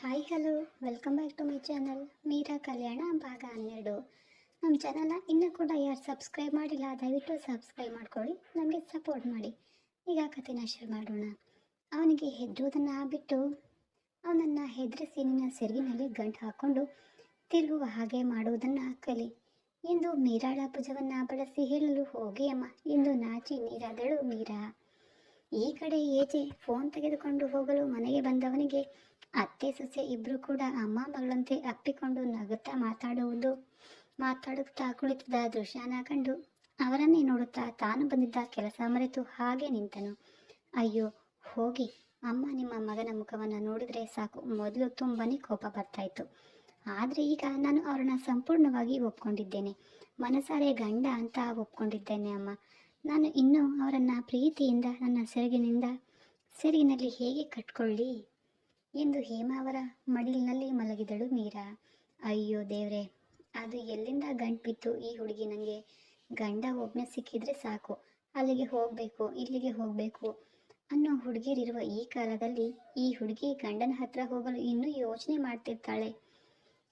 Hi hello welcome back to my channel Meera Kalyana ಭಾಗ ಹನ್ನೆರಡು ನಮ್ಮ ಚಾನಲ್ನ ಇನ್ನೂ ಕೂಡ ಯಾರು ಸಬ್ಸ್ಕ್ರೈಬ್ ಮಾಡಿಲ್ಲ ದಯವಿಟ್ಟು ಸಬ್ಸ್ಕ್ರೈಬ್ ಮಾಡ್ಕೊಳ್ಳಿ ನಮಗೆ ಸಪೋರ್ಟ್ ಮಾಡಿ ಈಗ ಕಥೆನ ಶುರು ಮಾಡೋಣ ಅವನಿಗೆ ಹೆದರೋದನ್ನು ಬಿಟ್ಟು ಅವನನ್ನು ಹೆದರಿಸಿ ನಿನ್ನ ಸೆರಗಿನಲ್ಲಿ ಗಂಟು ಹಾಕ್ಕೊಂಡು ತಿರುಗುವ ಹಾಗೆ ಮಾಡುವುದನ್ನು ಕಲಿ ಎಂದು ಮೀರಾಳ ಭುಜವನ್ನು ಬಳಸಿ ಹೇಳಲು ಹೋಗಿ ಅಮ್ಮ ಎಂದು ನಾಚಿ ನೀರಾದಳು ಮೀರಾ ಈ ಕಡೆ ಏಜೆ ಫೋನ್ ತೆಗೆದುಕೊಂಡು ಹೋಗಲು ಮನೆಗೆ ಬಂದವನಿಗೆ ಅತ್ತೆ, ಸೊಸೆ ಇಬ್ರು ಕೂಡ ಅಮ್ಮ ಮಗಳಂತೆ ಅಪ್ಪಿಕೊಂಡು ನಗುತ್ತಾ ಮಾತಾಡುವುದು, ಮಾತಾಡುತ್ತಾ ಕುಳಿತಿದ್ದ ದೃಶ್ಯನ ಕಂಡು ಅವರನ್ನೇ ನೋಡುತ್ತಾ ತಾನು ಬಂದಿದ್ದ ಕೆಲಸ ಮರೆತು ಹಾಗೆ ನಿಂತನು. ಅಯ್ಯೋ, ಹೋಗಿ. ಅಮ್ಮ ನಿಮ್ಮ ಮಗನ ಮುಖವನ್ನು ನೋಡಿದರೆ ಸಾಕು. ಮೊದಲು ತುಂಬನೇ ಕೋಪ ಬರ್ತಾ ಇತ್ತು ಆದರೆ ಈಗ ನಾನು ಅವರನ್ನ ಸಂಪೂರ್ಣವಾಗಿ ಒಪ್ಕೊಂಡಿದ್ದೇನೆ. ಮನಸಾರೆ ಗಂಡ ಅಂತ ಒಪ್ಕೊಂಡಿದ್ದೇನೆ ಅಮ್ಮ. ನಾನು ಇನ್ನೂ ಅವರನ್ನು ಪ್ರೀತಿಯಿಂದ, ನನ್ನ ಸೆರಗಿನಿಂದ, ಸೆರಗಿನಲ್ಲಿ ಹೇಗೆ ಕಟ್ಕೊಳ್ಳಿ? ಎಂದು ಹೇಮಾ ಅವರ ಮಡಿಲಿನಲ್ಲಿ ಮಲಗಿದಳು ಮೀರಾ. ಅಯ್ಯೋ ದೇವ್ರೆ, ಅದು ಎಲ್ಲಿಂದ ಗಂಟು ಬಿತ್ತು ಈ ಹುಡುಗಿ ನನಗೆ ಗಂಡ ಒಬ್ಬನೇ ಸಿಕ್ಕಿದ್ರೆ ಸಾಕು. ಅಲ್ಲಿಗೆ ಹೋಗಬೇಕು, ಇಲ್ಲಿಗೆ ಹೋಗಬೇಕು ಅನ್ನೋ ಹುಡುಗಿರಿರುವ ಈ ಕಾಲದಲ್ಲಿ ಈ ಹುಡುಗಿ ಗಂಡನ ಹತ್ರ ಹೋಗಲು ಇನ್ನೂ ಯೋಚನೆ ಮಾಡ್ತಿರ್ತಾಳೆ.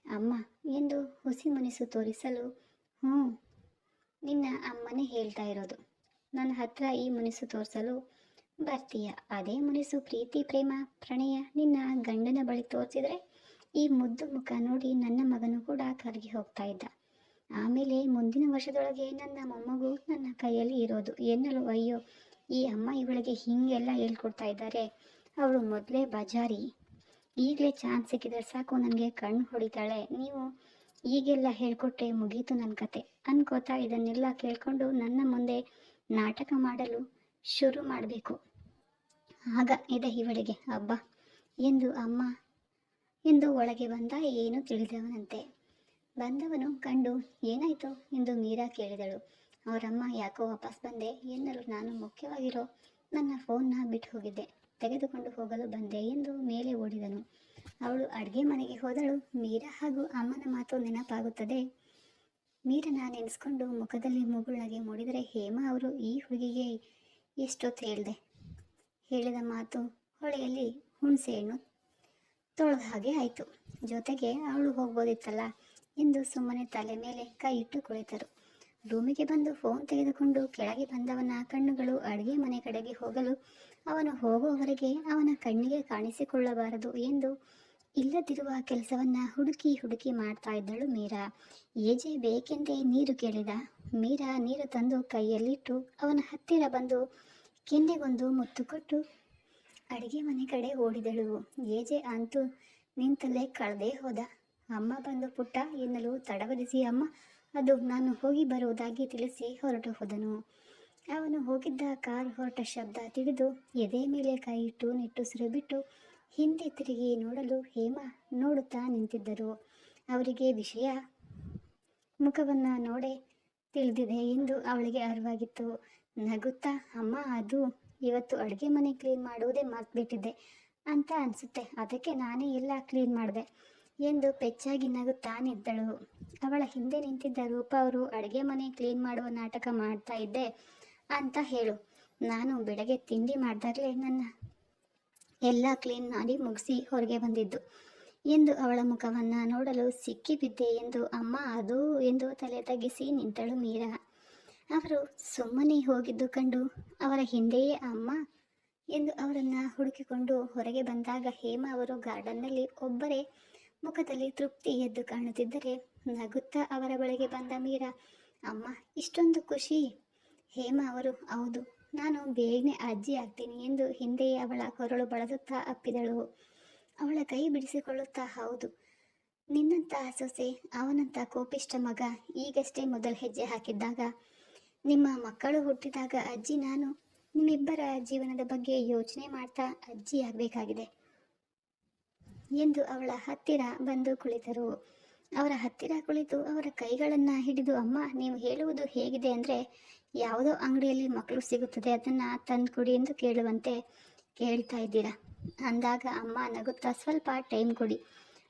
ಅಮ್ಮ, ಎಂದು ಹುಸಿ ಮುನಿಸು ತೋರಿಸಲು ಹ್ಞೂ ನಿನ್ನ ಅಮ್ಮನೇ ಹೇಳ್ತಾ ಇರೋದು. ನನ್ನ ಹತ್ರ ಈ ಮುನಿಸು ತೋರಿಸಲು ಬರ್ತೀಯ? ಅದೇ ಮುನಿಸು, ಪ್ರೀತಿ, ಪ್ರೇಮ, ಪ್ರಣಯ ನಿನ್ನ ಗಂಡನ ಬಳಿ ತೋರಿಸಿದ್ರೆ ಈ ಮುದ್ದು ಮುಖ ನೋಡಿ ನನ್ನ ಮಗನು ಕೂಡ ಕರಗಿ ಹೋಗ್ತಾ ಇದ್ದ. ಆಮೇಲೆ ಮುಂದಿನ ವರ್ಷದೊಳಗೆ ನನ್ನ ಮೊಮ್ಮಗು ನನ್ನ ಕೈಯಲ್ಲಿ ಇರೋದು. ಎನ್ನಲು, ಅಯ್ಯೋ, ಈ ಅಮ್ಮ ಇವಳಿಗೆ ಹೀಗೆಲ್ಲ ಹೇಳ್ಕೊಡ್ತಾ ಇದ್ದಾರೆ. ಅವಳು ಮೊದಲೇ ಬಜಾರಿ. ಈಗಲೇ ಚಾನ್ಸ್ ಸಿಕ್ಕಿದ್ರೆ ಸಾಕು, ನನಗೆ ಕಣ್ಣು ಹೊಡಿತಾಳೆ. ನೀವು ಈಗೆಲ್ಲ ಹೇಳ್ಕೊಟ್ರೆ ಮುಗೀತು ನನ್ನ ಕತೆ. ಅನ್ಕೋತಾ ಇದನ್ನೆಲ್ಲ ಕೇಳ್ಕೊಂಡು ನನ್ನ ಮುಂದೆ ನಾಟಕ ಮಾಡಲು ಶುರು ಮಾಡಬೇಕು. ಆಗ ಇದೆ ಇವಳಿಗೆ ಹಬ್ಬ ಎಂದು ಅಮ್ಮ, ಎಂದು ಒಳಗೆ ಬಂದ ಏನು ತಿಳಿದವನಂತೆ? ಬಂದವನು ಕಂಡು, ಏನಾಯಿತು? ಎಂದು ಮೀರಾ ಕೇಳಿದಳು. ಅವರಮ್ಮ ಯಾಕೋ ವಾಪಸ್ ಬಂದೆ? ಎನ್ನಲು ನಾನು ಮುಖ್ಯವಾಗಿರೋ ನನ್ನ ಫೋನ್ನ ಬಿಟ್ಟು ಹೋಗಿದ್ದೆ. ತೆಗೆದುಕೊಂಡು ಹೋಗಲು ಬಂದೆ ಎಂದು ಮೇಲೆ ಓಡಿದನು. ಅವಳು ಅಡುಗೆ ಮನೆಗೆ ಹೋದಳು. ಮೀರಾ ಹಾಗೂ ಅಮ್ಮನ ಮಾತು ನೆನಪಾಗುತ್ತದೆ. ಮೀರನ ನೆನೆಸ್ಕೊಂಡು ಮುಖದಲ್ಲಿ ಮುಗುಳಾಗಿ ಮೂಡಿದರೆ ಹೇಮಾ ಅವರು ಈ ಹುಡುಗಿಗೆ ಎಷ್ಟೊತ್ತು ಹೇಳಿದೆ? ಹೇಳಿದ ಮಾತು ಹೊಳೆಯಲ್ಲಿ ಹುಣಸೆ ಹಣ್ಣು ತೊಳೆದ ಹಾಗೆ ಆಯಿತು. ಜೊತೆಗೆ ಅವಳು ಹೋಗ್ಬೋದಿತ್ತಲ್ಲ ಎಂದು ಸುಮ್ಮನೆ ತಲೆ ಮೇಲೆ ಕೈ ಇಟ್ಟು ಕುಳಿತರು. ರೂಮಿಗೆ ಬಂದು ಫೋನ್ ತೆಗೆದುಕೊಂಡು ಕೆಳಗೆ ಬಂದವನ ಕಣ್ಣುಗಳು ಅಡುಗೆ ಮನೆ ಕಡೆಗೆ ಹೋಗಲು ಅವನು ಹೋಗುವವರೆಗೆ ಅವನ ಕಣ್ಣಿಗೆ ಕಾಣಿಸಿಕೊಳ್ಳಬಾರದು ಎಂದು ಇಲ್ಲದಿರುವ ಕೆಲಸವನ್ನ ಹುಡುಕಿ ಹುಡುಕಿ ಮಾಡ್ತಾ ಇದ್ದಳು ಮೀರಾ. ಏಜೆ ಬೇಕೆಂದೇ ನೀರು ಕೇಳಿದ ಮೀರಾ ನೀರು ತಂದು ಕೈಯಲ್ಲಿಟ್ಟು ಅವನ ಹತ್ತಿರ ಬಂದು ಕೆನ್ನೆಗೊಂದು ಮುತ್ತು ಕೊಟ್ಟು ಅಡಿಗೆ ಮನೆ ಕಡೆ ಓಡಿದಳು. ಏಜೆ ಅಂತೂ ನಿಂತಲ್ಲೇ ಕಳೆದೇ ಹೋದ. ಅಮ್ಮ ಬಂದು ಪುಟ್ಟ ಎನ್ನಲು ತಡವರಿಸಿ, ಅಮ್ಮ, ಅದು ನಾನು ಹೋಗಿ ಬರುವುದಾಗಿ ತಿಳಿಸಿ ಹೊರಟು ಹೋದನು. ಅವನು ಹೋಗಿದ್ದ ಕಾರ್ ಹೊರಟ ಶಬ್ದ ತಿಳಿದು ಎದೆ ಮೇಲೆ ಕೈ ಇಟ್ಟು ನಿಟ್ಟುಸಿರು ಬಿಟ್ಟು ಹಿಂದೆ ತಿರುಗಿ ನೋಡಲು ಹೇಮಾ ನೋಡುತ್ತಾ ನಿಂತಿದ್ದರು. ಅವರಿಗೆ ವಿಷಯ ಮುಖವನ್ನು ನೋಡೆ ತಿಳಿದಿದೆ ಎಂದು ಅವಳಿಗೆ ಅರಿವಾಗಿತ್ತು. ನಗುತ್ತಾ, ಅಮ್ಮ, ಅದು ಇವತ್ತು ಅಡುಗೆ ಮನೆ ಕ್ಲೀನ್ ಮಾಡುವುದೇ ಮರ್ತ್ಬಿಟ್ಟಿದ್ದೆ ಅಂತ ಅನಿಸುತ್ತೆ. ಅದಕ್ಕೆ ನಾನೇ ಎಲ್ಲ ಕ್ಲೀನ್ ಮಾಡಿದೆ ಎಂದು ಪೆಚ್ಚಾಗಿ ನಗುತ್ತಾ ನಿದ್ದಳು. ಅವಳ ಹಿಂದೆ ನಿಂತಿದ್ದ ರೂಪ ಅವರು, ಅಡುಗೆ ಮನೆ ಕ್ಲೀನ್ ಮಾಡುವ ನಾಟಕ ಮಾಡ್ತಾ ಇದ್ದೆ ಅಂತ ಹೇಳು. ನಾನು ಬೆಳಗ್ಗೆ ತಿಂಡಿ ಮಾಡಿದಾಗಲೇ ನನ್ನ ಎಲ್ಲ ಕ್ಲೀನ್ ಮಾಡಿ ಮುಗಿಸಿ ಹೊರಗೆ ಬಂದಿದ್ದು. ಎಂದು ಅವಳ ಮುಖವನ್ನು ನೋಡಲು ಸಿಕ್ಕಿಬಿದ್ದೆ ಎಂದು ಅಮ್ಮ ಅದು ಎಂದು ತಲೆ ತಗ್ಗಿಸಿ ನಿಂತಳು ಮೀರಾ. ಅವರು ಸುಮ್ಮನೆ ಹೋಗಿದ್ದು ಕಂಡು ಅವರ ಹಿಂದೆಯೇ ಅಮ್ಮ ಎಂದು ಅವರನ್ನು ಹುಡುಕಿಕೊಂಡು ಹೊರಗೆ ಬಂದಾಗ ಹೇಮಾ ಅವರು ಗಾರ್ಡನ್ನಲ್ಲಿ ಒಬ್ಬರೇ ಮುಖದಲ್ಲಿ ತೃಪ್ತಿ ಎದ್ದು ಕಾಣುತ್ತಿದ್ದರೆ ನಗುತ್ತಾ ಅವರ ಬಳಿಗೆ ಬಂದ ಮೀರಾ, ಅಮ್ಮ, ಇಷ್ಟೊಂದು ಖುಷಿ. ಹೇಮಾ ಅವರು, ಹೌದು, ನಾನು ಬೇಗನೆ ಅಜ್ಜಿ ಆಗ್ತೀನಿ ಎಂದು ಹಿಂದೆಯೇ ಅವಳ ಕೊರಳು ಬಳಸುತ್ತಾ ಅಪ್ಪಿದಳು. ಅವಳ ಕೈ ಬಿಡಿಸಿಕೊಳ್ಳುತ್ತಾ, ಹೌದು, ನಿನ್ನಂತಹ ಸೊಸೆ ಅವನಂಥ ಕೋಪಿಷ್ಟ ಮಗ ಈಗಷ್ಟೇ ಮೊದಲ ಹೆಜ್ಜೆ ಹಾಕಿದ್ದಾಗ, ನಿಮ್ಮ ಮಕ್ಕಳು ಹುಟ್ಟಿದಾಗ ಅಜ್ಜಿ ನಾನು ನಿಮ್ಮಿಬ್ಬರ ಜೀವನದ ಬಗ್ಗೆ ಯೋಚನೆ ಮಾಡ್ತಾ ಅಜ್ಜಿ ಆಗಬೇಕಾಗಿದೆ ಎಂದು ಅವಳ ಹತ್ತಿರ ಬಂದು ಕುಳಿತರು. ಅವರ ಹತ್ತಿರ ಕುಳಿತು ಅವರ ಕೈಗಳನ್ನು ಹಿಡಿದು, ಅಮ್ಮ, ನೀವು ಹೇಳುವುದು ಹೇಗಿದೆ ಅಂದರೆ ಯಾವುದೋ ಅಂಗಡಿಯಲ್ಲಿ ಮಕ್ಕಳು ಸಿಗುತ್ತದೆ, ಅದನ್ನು ತಂದು ಕೊಡಿ ಎಂದು ಕೇಳುವಂತೆ ಕೇಳ್ತಾ ಇದ್ದೀರಾ? ಅಂದಾಗ, ಅಮ್ಮ, ನಗುತ್ತಾ ಸ್ವಲ್ಪ ಟೈಮ್ ಕೊಡಿ.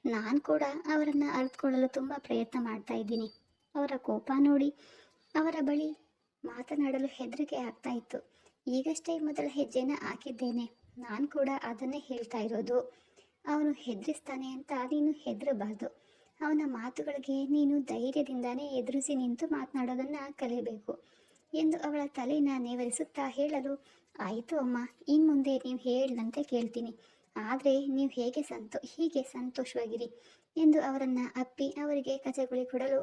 ನಾನು ಕೂಡ ಅವರನ್ನು ಅರಿತುಕೊಳ್ಳಲು ತುಂಬ ಪ್ರಯತ್ನ ಮಾಡ್ತಾ ಇದ್ದೀನಿ. ಅವರ ಕೋಪ ನೋಡಿ, ಅವರ ಬಳಿ ಮಾತನಾಡಲು ಹೆದರಿಕೆ ಆಗ್ತಾ ಇತ್ತು. ಈಗಷ್ಟೇ ಮೊದಲ ಹೆಜ್ಜೆನ ಹಾಕಿದ್ದೇನೆ. ನಾನು ಕೂಡ ಅದನ್ನೇ ಹೇಳ್ತಾ ಇರೋದು. ಅವನು ಹೆದರಿಸ್ತಾನೆ ಅಂತ ನೀನು ಹೆದರಬಾರ್ದು. ಅವನ ಮಾತುಗಳಿಗೆ ನೀನು ಧೈರ್ಯದಿಂದಾನೇ ಎದುರಿಸಿ ನಿಂತು ಮಾತನಾಡೋದನ್ನು ಕಲಿಯಬೇಕು ಎಂದು ಅವಳ ತಲೆನ ನೇವರಿಸುತ್ತಾ ಹೇಳಲು, ಆಯಿತು ಅಮ್ಮ ಇನ್ನು ಮುಂದೆ ನೀವು ಹೇಳಿದಂತೆ ಕೇಳ್ತೀನಿ. ಆದರೆ ನೀವು ಹೇಗೆ ಸಂತೋ, ಹೀಗೆ ಸಂತೋಷವಾಗಿರಿ ಎಂದು ಅವರನ್ನು ಅಪ್ಪಿ ಅವರಿಗೆ ಕಜಗುಳಿ ಕೊಡಲು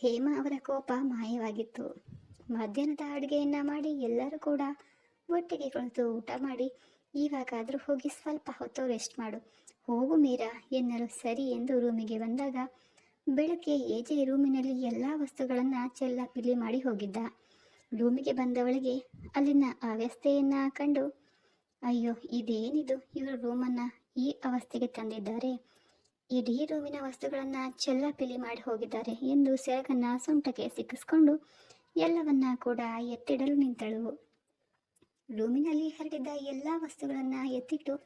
ಹೇಮ ಅವರ ಕೋಪ ಮಾಯವಾಗಿತ್ತು. ಮಧ್ಯಾಹ್ನದ ಅಡುಗೆಯನ್ನು ಮಾಡಿ ಎಲ್ಲರೂ ಕೂಡ ಒಟ್ಟಿಗೆ ಕುಳಿತು ಊಟ ಮಾಡಿ, ಇವಾಗಾದರೂ ಹೋಗಿ ಸ್ವಲ್ಪ ಹೊತ್ತು ರೆಸ್ಟ್ ಮಾಡು. ಹೋಗು ಮೀರಾ ಎನ್ನಲು ಸರಿ ಎಂದು ರೂಮಿಗೆ ಬಂದಾಗ, ಬೆಳಗ್ಗೆ ಏಜೆ ರೂಮಿನಲ್ಲಿ ಎಲ್ಲ ವಸ್ತುಗಳನ್ನು ಚೆಲ್ಲಾಪಿಲ್ಲಿ ಮಾಡಿ ಹೋಗಿದ್ದ. ರೂಮಿಗೆ ಬಂದವಳಿಗೆ ಅಲ್ಲಿನ ಅವ್ಯವಸ್ಥೆಯನ್ನು ಕಂಡು, ಅಯ್ಯೋ, ಇದೇನಿದು? ಇವರು ರೂಮನ್ನು ಈ ಅವಸ್ಥೆಗೆ ತಂದಿದ್ದಾರೆ. ಇಡೀ ರೂಮಿನ ವಸ್ತುಗಳನ್ನು ಚೆಲ್ಲಾಪಿಲ್ಲಿ ಮಾಡಿ ಹೋಗಿದ್ದಾರೆ ಎಂದು ಸೆರಗನ್ನ ಸೊಂಟಕ್ಕೆ ಸಿಕ್ಕಿಸ್ಕೊಂಡು ಎಲ್ಲವನ್ನ ಕೂಡ ಎತ್ತಿಡಲು ನಿಂತಳು. ರೂಮಿನಲ್ಲಿ ಹರಡಿದ್ದ ಎಲ್ಲ ವಸ್ತುಗಳನ್ನು ಎತ್ತಿಟ್ಟು,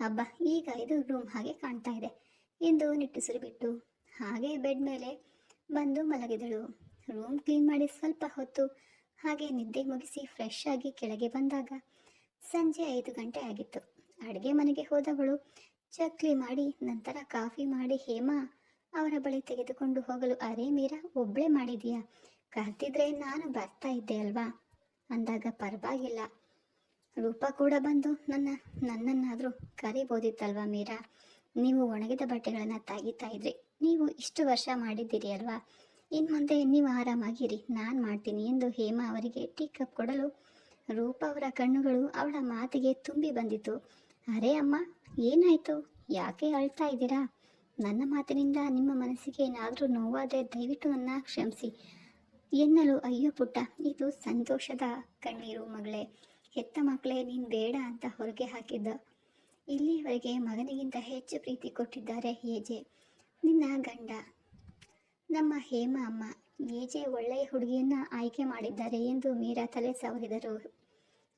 ಅಬ್ಬ, ಈಗ ಇದು ರೂಮ್ ಹಾಗೆ ಕಾಣ್ತಾ ಇದೆ ಎಂದು ನಿಟ್ಟುಸಿರು ಬಿಟ್ಟು ಹಾಗೆ ಬೆಡ್ ಮೇಲೆ ಬಂದು ಮಲಗಿದಳು. ರೂಮ್ ಕ್ಲೀನ್ ಮಾಡಿ ಸ್ವಲ್ಪ ಹೊತ್ತು ಹಾಗೆ ನಿದ್ದೆ ಮುಗಿಸಿ ಫ್ರೆಶ್ ಆಗಿ ಕೆಳಗೆ ಬಂದಾಗ ಸಂಜೆ ಐದು ಗಂಟೆ ಆಗಿತ್ತು. ಅಡುಗೆ ಮನೆಗೆ ಹೋದವಳು ಚಕ್ಲಿ ಮಾಡಿ, ನಂತರ ಕಾಫಿ ಮಾಡಿ ಹೇಮಾ ಅವರ ಬಳಿ ತೆಗೆದುಕೊಂಡು ಹೋಗಲು, ಅರೆ ಮೀರಾ ಒಬ್ಬಳೇ ಮಾಡಿದೀಯಾ ಕರ್ತಿದ್ರೆ ನಾನು ಬರ್ತಾ ಇದ್ದೆ ಅಲ್ವಾ? ಅಂದಾಗ, ಪರವಾಗಿಲ್ಲ. ರೂಪ ಕೂಡ ಬಂದು ನನ್ನ, ನನ್ನನ್ನಾದರೂ ಕರಿಬೋದಿತ್ತಲ್ವಾ ಮೀರಾ? ನೀವು ಒಣಗಿದ ಬಟ್ಟೆಗಳನ್ನು ತೆಗಿತಾ ಇದ್ರಿ. ನೀವು ಇಷ್ಟು ವರ್ಷ ಮಾಡಿದ್ದೀರಿ ಅಲ್ವಾ? ಇನ್ನು ಮುಂದೆ ನೀವು ಆರಾಮಾಗಿರಿ. ನಾನು ಮಾಡ್ತೀನಿ ಎಂದು ಹೇಮಾ ಅವರಿಗೆ ಟೀ ಕಪ್ ಕೊಡಲು ರೂಪ ಅವರ ಕಣ್ಣುಗಳು ಅವಳ ಮಾತಿಗೆ ತುಂಬಿ ಬಂದಿತು. ಅರೆ ಅಮ್ಮ, ಏನಾಯಿತು? ಯಾಕೆ ಅಳ್ತಾ ಇದ್ದೀರಾ? ನನ್ನ ಮಾತಿನಿಂದ ನಿಮ್ಮ ಮನಸ್ಸಿಗೆ ಏನಾದರೂ ನೋವಾದರೆ ದಯವಿಟ್ಟು ನನ್ನ ಕ್ಷಮಿಸಿ ಎನ್ನಲು. ಅಯ್ಯೋ ಪುಟ್ಟ, ಇದು ಸಂತೋಷದ ಕಣ್ಣೀರು ಮಗಳೇ. ಹೆತ್ತ ಮಕ್ಕಳೇ, ನೀನು ಬೇಡ ಅಂತ ಹೊರಗೆ ಹಾಕಿದ್ದ. ಇಲ್ಲಿವರೆಗೆ ಮಗನಿಗಿಂತ ಹೆಚ್ಚು ಪ್ರೀತಿ ಕೊಟ್ಟಿದ್ದಾರೆ ಏಜೆ ನಿನ್ನ ಗಂಡ. ನಮ್ಮ ಹೇಮ ಅಮ್ಮ ಏಜೆ ಒಳ್ಳೆಯ ಹುಡುಗಿಯನ್ನ ಆಯ್ಕೆ ಮಾಡಿದ್ದಾರೆ ಎಂದು ಮೀರಾ ತಲೆ ಸವರಿದರು.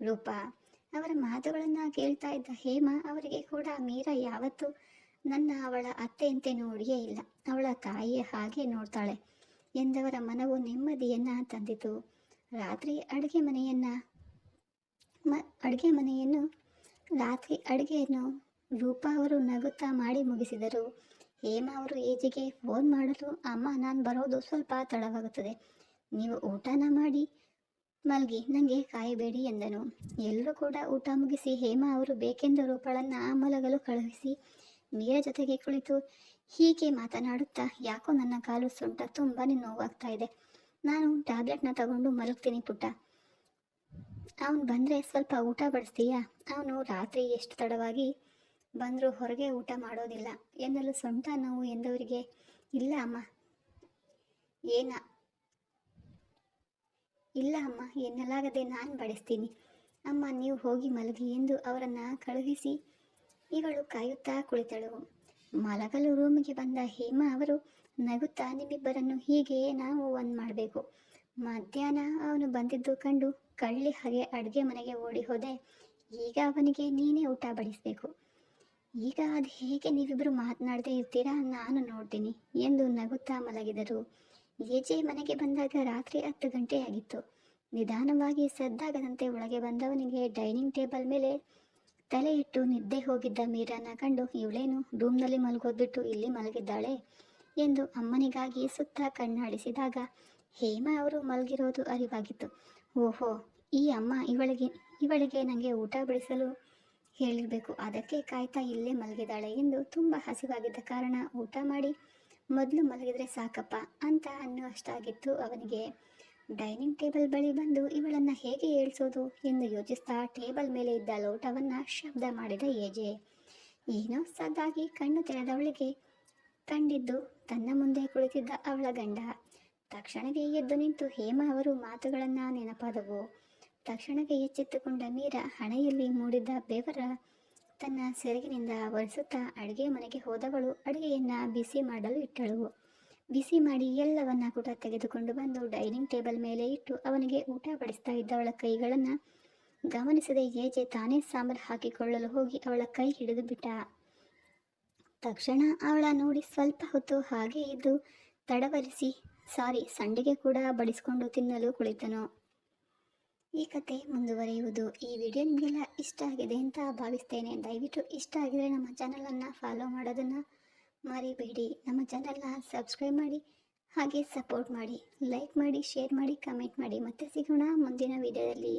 ರೂಪಾ, ಅವರ ಮಾತುಗಳನ್ನು ಕೇಳ್ತಾ ಇದ್ದ ಹೇಮ ಅವರಿಗೆ ಕೂಡ ಮೀರಾ ಯಾವತ್ತೂ ನನ್ನ ಅವಳ ಅತ್ತೆಯಂತೆ ನೋಡಿಯೇ ಇಲ್ಲ. ಅವಳ ತಾಯಿಯ ಹಾಗೆ ನೋಡ್ತಾಳೆ ಎಂದವರ ಮನವು ನೆಮ್ಮದಿಯನ್ನ ತಂದಿತು. ರಾತ್ರಿ ಅಡುಗೆ ಮನೆಯನ್ನ ಮ, ಅಡುಗೆ ಮನೆಯನ್ನು ರಾತ್ರಿ ಅಡುಗೆಯನ್ನು ರೂಪಾ ಅವರು ನಗುತ್ತಾ ಮಾಡಿ ಮುಗಿಸಿದರು. ಹೇಮ ಅವರು ಏಜಿಗೆ ಫೋನ್ ಮಾಡಲು? ಅಮ್ಮ, ನಾನು ಬರೋದು ಸ್ವಲ್ಪ ತಡವಾಗುತ್ತದೆ. ನೀವು ಊಟನ ಮಾಡಿ. ಮಲ್ಗಿ ನನಗೆ ಕಾಯಬೇಡಿ ಎಂದನು. ಎಲ್ಲರೂ ಕೂಡ ಊಟ ಮುಗಿಸಿ ಹೇಮಾ ಅವರು ಬೇಕೆಂದು ರೂಪಳನ್ನು ಮಲಗಲು ಕಳುಹಿಸಿ ನೀರ ಜೊತೆಗೆ ಕುಳಿತು ಹೀಗೆ ಮಾತನಾಡುತ್ತಾ ಯಾಕೋ ನನ್ನ ಕಾಲು ಸೊಂಟ ತುಂಬಾ ನೋವಾಗ್ತಾ ಇದೆ. ನಾನು ಟ್ಯಾಬ್ಲೆಟ್ನ ತಗೊಂಡು ಮಲಗ್ತೀನಿ ಪುಟ್ಟ. ಅವನು ಬಂದರೆ ಸ್ವಲ್ಪ ಊಟ ಬಡಿಸ್ತೀಯಾ? ಅವನು ರಾತ್ರಿ ಎಷ್ಟು ತಡವಾಗಿ ಬಂದರೂ ಹೊರಗೆ ಊಟ ಮಾಡೋದಿಲ್ಲ. ಎನ್ನಲು ಸೊಂಟ ನೋವು ಎಂದವರಿಗೆ, ಇಲ್ಲ ಅಮ್ಮ, ಏನ, ಇಲ್ಲ ಅಮ್ಮ, ಎನ್ನಲಾಗದೆ ನಾನು ಬಡಿಸ್ತೀನಿ. ಅಮ್ಮ, ನೀವು ಹೋಗಿ ಮಲಗಿ ಎಂದು ಅವರನ್ನು ಕಳುಹಿಸಿ ಇವಳು ಕಾಯುತ್ತಾ ಕುಳಿತಳು. ಮಲಗಲು ರೂಮಿಗೆ ಬಂದ ಹೇಮಾ ಅವರು ನಗುತ್ತಾ, ನಿಮ್ಮಿಬ್ಬರನ್ನು ಹೀಗೆ ನಾವು ಒಂದು ಮಾಡಬೇಕು. ಮಧ್ಯಾಹ್ನ ಅವನು ಬಂದಿದ್ದು ಕಂಡು ಕಳ್ಳಿ ಹಾಗೆ ಅಡುಗೆ ಮನೆಗೆ ಓಡಿ ಹೋದೆ. ಈಗ ಅವನಿಗೆ ನೀನೇ ಊಟ ಬಡಿಸಬೇಕು. ಈಗ ಅದು ಹೇಗೆ ನೀವಿಬ್ರು ಮಾತನಾಡದೇ ಇರ್ತೀರಾ ನಾನು ನೋಡ್ತೀನಿ, ಎಂದು ನಗುತ್ತಾ ಮಲಗಿದರು. ಏಜೆ ಮನೆಗೆ ಬಂದಾಗ ರಾತ್ರಿ ಹತ್ತು ಗಂಟೆ ಆಗಿತ್ತು. ನಿಧಾನವಾಗಿ ಸದ್ದಾಗದಂತೆ ಒಳಗೆ ಬಂದವನಿಗೆ ಡೈನಿಂಗ್ ಟೇಬಲ್ ಮೇಲೆ ತಲೆ ಇಟ್ಟು ನಿದ್ದೆ ಹೋಗಿದ್ದ ಮೀರಾನ ಕಂಡು, ಇವಳೇನು ರೂಮ್ನಲ್ಲಿ ಮಲಗೋದ್ಬಿಟ್ಟು ಇಲ್ಲಿ ಮಲಗಿದ್ದಾಳೆ? ಎಂದು ಅಮ್ಮನಿಗಾಗಿ ಸುತ್ತ ಕಣ್ಣಾಡಿಸಿದಾಗ ಹೇಮಾ ಅವರು ಮಲಗಿರೋದು ಅರಿವಾಗಿತ್ತು. ಓಹೋ, ಈ ಅಮ್ಮ ಇವಳಿಗೆ ಇವಳಿಗೆ ನನಗೆ ಊಟ ಬಡಿಸಲು ಹೇಳಿರಬೇಕು. ಅದಕ್ಕೆ ಕಾಯ್ತಾ ಇಲ್ಲೇ ಮಲಗಿದಾಳೆ ಎಂದು ತುಂಬ ಹಸಿವಾಗಿದ್ದ ಕಾರಣ ಊಟ ಮಾಡಿ ಮೊದಲು ಮಲಗಿದ್ರೆ ಸಾಕಪ್ಪ ಅಂತ ಅನ್ನುವಷ್ಟಾಗಿತ್ತು ಅವನಿಗೆ. ಡೈನಿಂಗ್ ಟೇಬಲ್ ಬಳಿ ಬಂದು ಇವಳನ್ನು ಹೇಗೆ ಏಳ್ಸೋದು ಎಂದು ಯೋಚಿಸ್ತಾ ಟೇಬಲ್ ಮೇಲೆ ಇದ್ದ ಲೋಟವನ್ನು ಶಬ್ದ ಮಾಡಿದ ಏಜೆ. ಏನೋ ಸದ್ದಾಗಿ ಕಣ್ಣು ತೆರೆದವಳಿಗೆ ಕಂಡಿದ್ದು ತನ್ನ ಮುಂದೆ ಕುಳಿತಿದ್ದ ಅವಳ ಗಂಡ. ತಕ್ಷಣವೇ ಎದ್ದು ನಿಂತು ಹೇಮ ಅವರು ಮಾತುಗಳನ್ನು ನೆನಪಾದವು. ತಕ್ಷಣವೇ ಎಚ್ಚೆತ್ತುಕೊಂಡ ಮೀರಾ ಹಣೆಯಲ್ಲಿ ಮೂಡಿದ್ದ ಬೆವರ ತನ್ನ ಸೆರಗಿನಿಂದ ಒರೆಸುತ್ತಾ ಅಡುಗೆ ಮನೆಗೆ ಹೋದವಳು ಅಡುಗೆಯನ್ನು ಬಿಸಿ ಮಾಡಲು ಇಟ್ಟಳು. ಬಿಸಿ ಮಾಡಿ ಎಲ್ಲವನ್ನ ಕೂಡ ತೆಗೆದುಕೊಂಡು ಬಂದು ಡೈನಿಂಗ್ ಟೇಬಲ್ ಮೇಲೆ ಇಟ್ಟು ಅವನಿಗೆ ಊಟ ಬಡಿಸ್ತಾ ಇದ್ದವಳ ಕೈಗಳನ್ನು ಗಮನಿಸದೆ ಏಜೆ ತಾನೇ ಸಾಂಬಾರು ಹಾಕಿಕೊಳ್ಳಲು ಹೋಗಿ ಅವಳ ಕೈ ಹಿಡಿದು ಬಿಟ್ಟ. ತಕ್ಷಣ ಅವಳ ನೋಡಿ ಸ್ವಲ್ಪ ಹೊತ್ತು ಹಾಗೆ ಇದ್ದು ತಡವರಿಸಿ, ಸಾರಿ, ಸಂಡಿಗೆ ಕೂಡ ಬಡಿಸ್ಕೊಂಡು ತಿನ್ನಲು ಕುಳಿತನು. ಈ ಕತೆ ಮುಂದುವರಿಯುವುದು. ಈ ವಿಡಿಯೋ ನಿಮಗೆಲ್ಲ ಇಷ್ಟ ಆಗಿದೆ ಅಂತ ಭಾವಿಸ್ತೇನೆ. ದಯವಿಟ್ಟು ಇಷ್ಟ ಆಗಿದರೆ ನಮ್ಮ ಚಾನಲನ್ನು ಫಾಲೋ ಮಾಡೋದನ್ನು ಮರಿಬೇಡಿ. ನಮ್ಮ ಚಾನಲ್ನ ಸಬ್ಸ್ಕ್ರೈಬ್ ಮಾಡಿ, ಹಾಗೆ ಸಪೋರ್ಟ್ ಮಾಡಿ ಲೈಕ್ ಮಾಡಿ ಶೇರ್ ಮಾಡಿ ಕಮೆಂಟ್ ಮಾಡಿ. ಮತ್ತೆ ಸಿಗೋಣ ಮುಂದಿನ ವಿಡಿಯೋದಲ್ಲಿ.